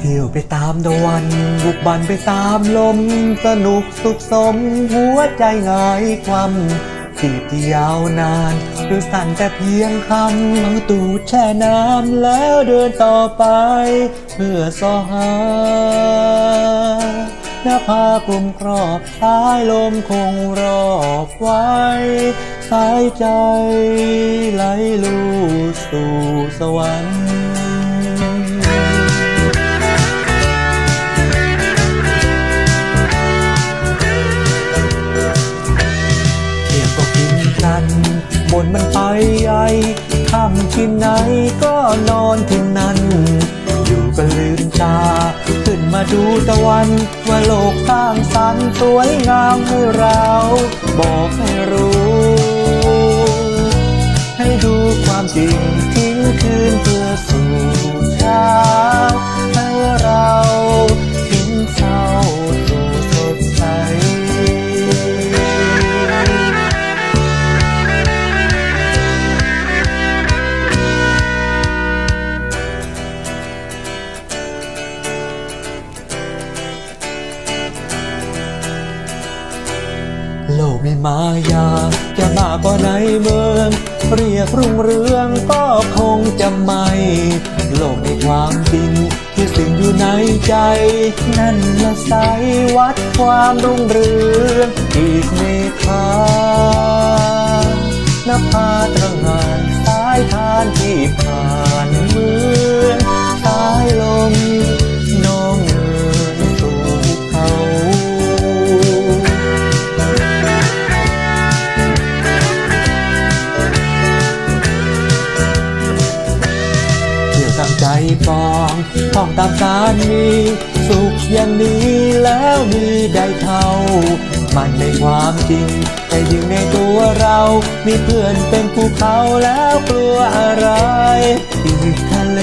เกี่ยวไปตามตะวัน บุกบันไปตามลม สนุกสุขสม หัวใจหงายความจีบที่ยาวนานหรือสั่นแต่เพียงคำเอาตูดแช่น้ำแล้วเดินต่อไป เพื่อสอหาหน้าผากลุ่มครอบสายลมคงรอบไว้สายใจไหลลู่สู่สวรรค์ มันไปใหญ่ค่ำที่ไหนก็นอนที่นั่น อยู่ก็ลืมตา ขึ้นมาดูตะวัน ว่าโลกสร้างสรรค์สวยงามให้เรา บอกให้รู้ ให้ดูความจริงทิ้งคืน โลกมีมายา จะมากกว่าในเมือง เรียกรุ่งเรืองก็คงจะไม่ โลกในความจริงที่สิ่งอยู่ในใจ นั่นละสายวัดความรุ่งเรืองอีกเมฆานภา ปองท่องตามสารมีสุขอย่างนี้แล้วมีได้เท่า มันในความจริงแต่ยิงในตัวเรา มีเพื่อนเป็นภูเขาแล้วกลัวอะไรอีกทะเล